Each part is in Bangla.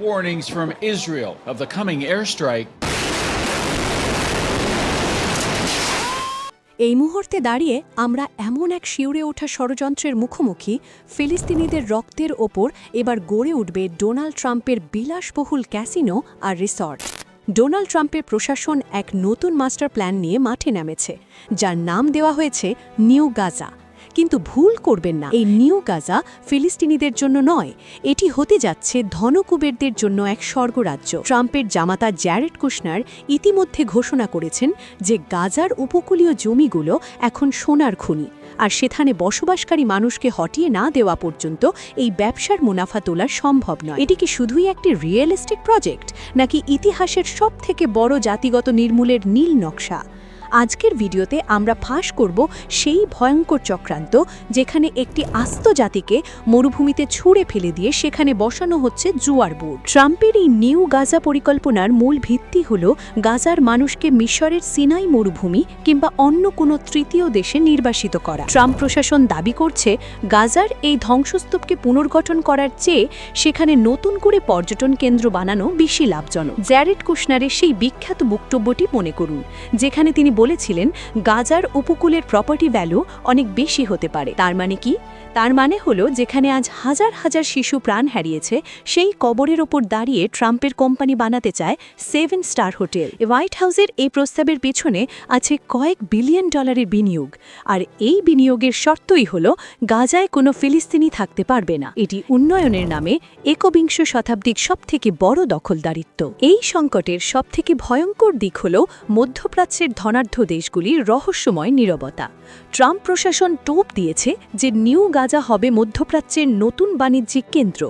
warnings from Israel of the coming airstrike. এই মুহূর্তে দাঁড়িয়ে আমরা এমন এক শিউরে ওঠা ষড়যন্ত্রের মুখোমুখি ফিলিস্তিনিদের রক্তের ওপর এবার গড়ে উঠবে ডোনাল্ড ট্রাম্পের বিলাসবহুল ক্যাসিনো আর রিসর্ট ডোনাল্ড ট্রাম্পের প্রশাসন এক নতুন মাস্টার প্ল্যান নিয়ে মাঠে নামেছে, যার নাম দেওয়া হয়েছে নিউ গাজা কিন্তু ভুল করবেন না। এই নিউ গাজা ফিলিস্তিনিদের জন্য নয়, এটি হতে যাচ্ছে ধনকুবেরদের জন্য এক স্বর্গরাজ্য। ট্রাম্পের জামাতা জ্যারেড কুশনার ইতিমধ্যে ঘোষণা করেছেন যে গাজার উপকূলীয় জমিগুলো এখন সোনার খুনি, আর সেখানে বসবাসকারী মানুষকে হটিয়ে না দেওয়া পর্যন্ত এই ব্যবসার মুনাফা তোলা সম্ভব নয়। এটি কি শুধুই একটি রিয়েলিস্টিক প্রজেক্ট, নাকি ইতিহাসের সবথেকে বড় জাতিগত নির্মূলের নীল নকশা? আজকের ভিডিওতে আমরা ফাঁস করব সেই ভয়ঙ্কর চক্রান্ত যেখানে একটি আস্ত জাতিকে মরুভূমিতে ছুঁড়ে ফেলে দিয়ে সেখানে বসানো হচ্ছে জুয়ার বোর্ড ট্রাম্পের এই নিউ গাজা পরিকল্পনার মূল ভিত্তি হল গাজার মানুষকে মিশরের সিনাই মরুভূমি কিংবা অন্য কোনো তৃতীয় দেশে নির্বাসিত করা। ট্রাম্প প্রশাসন দাবি করছে, গাজার এই ধ্বংসস্তূপকে পুনর্গঠন করার চেয়ে সেখানে নতুন করে পর্যটন কেন্দ্র বানানো বেশি লাভজনক। জ্যারেড কুশনারের সেই বিখ্যাত বক্তব্যটি মনে করুন, যেখানে তিনি বলেছিলেন, গাজার উপকূলের প্রপার্টি ভ্যালু অনেক বেশি হতে পারে। তার মানে কি? তার মানে হলো, যেখানে আজ হাজার হাজার শিশু প্রাণ হারিয়েছে, সেই কবরের ওপর দাঁড়িয়ে ট্রাম্পের কোম্পানি বানাতে চায় সেভেন স্টার হোটেল। হোয়াইট হাউসের এই প্রস্তাবের পেছনে আছে কয়েক বিলিয়ন ডলারের বিনিয়োগ। আর এই বিনিয়োগের শর্তই হল, গাজায় কোনো ফিলিস্তিনি থাকতে পারবে না। এটি উন্নয়নের নামে একবিংশ শতাব্দীর সবথেকে বড় দখলদারিত্ব। এই সংকটের সবথেকে ভয়ঙ্কর দিক হল, মধ্যপ্রাচ্যের ধনাঢ্য দেশগুলির রহস্যময় নীরবতা। ট্রাম্প প্রশাসন টোপ দিয়েছে যে নিউ গাজা হবে মধ্যপ্রাচ্যের নতুন বাণিজ্যিক কেন্দ্র।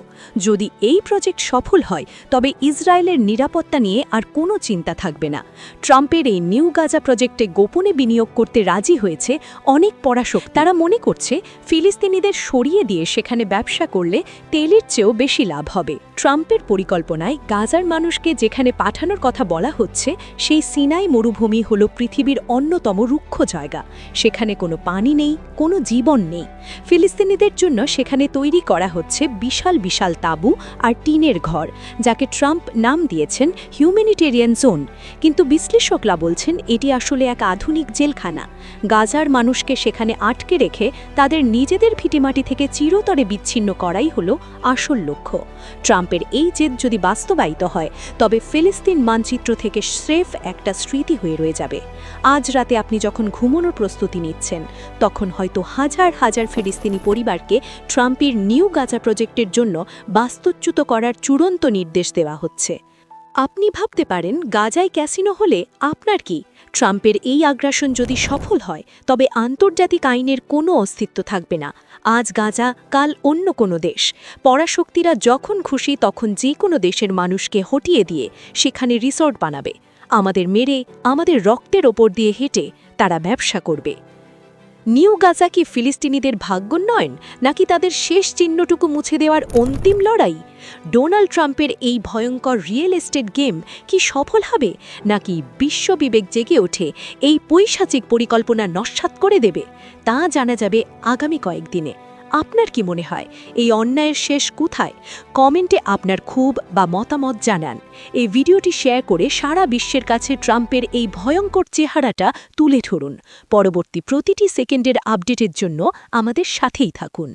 যদি এই প্রজেক্ট সফল হয়, তবে ইসরায়েলের নিরাপত্তা নিয়ে আর কোনো চিন্তা থাকবে না। ট্রাম্পের এই নিউ গাজা প্রজেক্টে গোপনে বিনিয়োগ করতে রাজি হয়েছে অনেক পড়াশোক তারা মনে করছে, ফিলিস্তিনিদের সরিয়ে দিয়ে সেখানে ব্যবসা করলে তেলের চেয়েও বেশি লাভ হবে। ট্রাম্পের পরিকল্পনায় গাজার মানুষকে যেখানে পাঠানোর কথা বলা হচ্ছে, সেই সিনাই মরুভূমি হল পৃথিবীর অন্যতম রুক্ষ জায়গা। সেখানে কোনো পানি নেই, কোনো জীবন নেই। ফিলিস্তিনিদের জন্য সেখানে তৈরি করা হচ্ছে বিশাল বিশাল তাঁবু আর টিনের ঘর, যাকে ট্রাম্প নাম দিয়েছেন হিউম্যানিটেরিয়ান জোন। কিন্তু বিশ্লেষকরা বলছেন এটি আসলে এক আধুনিক জেলখানা। গাজার মানুষকে সেখানে আটকে রেখে তাদের নিজেদের ভিটিমাটি থেকে চিরতরে বিচ্ছিন্ন করাই হল আসল লক্ষ্য। ট্রাম্পের এই জেদ যদি বাস্তবায়িত হয়, তবে ফিলিস্তিন মানচিত্র থেকে স্রেফ একটা স্মৃতি হয়ে রয়ে যাবে। আজ রাতে আপনি যখন ঘুমানোর প্রস্তুতি নিচ্ছেন, তখন হয়তো হাজার হাজার ফিলিস্তিনি পরিবারকে ট্রাম্পের নিউ গাজা প্রজেক্টের জন্য বাস্তুচ্যুত করার চূড়ান্ত নির্দেশ দেওয়া হচ্ছে। আপনি ভাবতে পারেন, গাজায় ক্যাসিনো হলে আপনার কি? ট্রাম্পের এই আগ্রাসন যদি সফল হয়, তবে আন্তর্জাতিক আইনের কোনো অস্তিত্ব থাকবে না। আজ গাজা, কাল অন্য কোনো দেশ। পরাশক্তিরা যখন খুশি, তখন যে কোনো দেশের মানুষকে হটিয়ে দিয়ে সেখানে রিসর্ট বানাবে। আমাদের মেরে আমাদের রক্তের ওপর দিয়ে হেঁটে তারা ব্যবসা করবে। নিউ গাজা কি ফিলিস্তিনিদের ভাগ্যোন্নয়ন নাকি তাদের শেষ চিহ্নটুকু মুছে দেওয়ার অন্তিম লড়াই? ডোনাল্ড ট্রাম্পের এই ভয়ঙ্কর রিয়েল এস্টেট গেম কি সফল হবে? নাকি বিশ্ববিবেক জেগে ওঠে এই পৈশাচিক পরিকল্পনা নস্বাত করে দেবে? তা জানা যাবে আগামী কয়েকদিনে। আপনার কি মনে হয়, এই অন্যায়ের শেষ কোথায়? কমেন্টে আপনার ক্ষোভ বা মতামত জানান। এই ভিডিওটি শেয়ার করে সারা বিশ্বের কাছে ট্রাম্পের এই ভয়ঙ্কর চেহারাটা তুলে ধরুন। পরবর্তী প্রতিটি সেকেন্ডের আপডেটের জন্য আমাদের সাথেই থাকুন।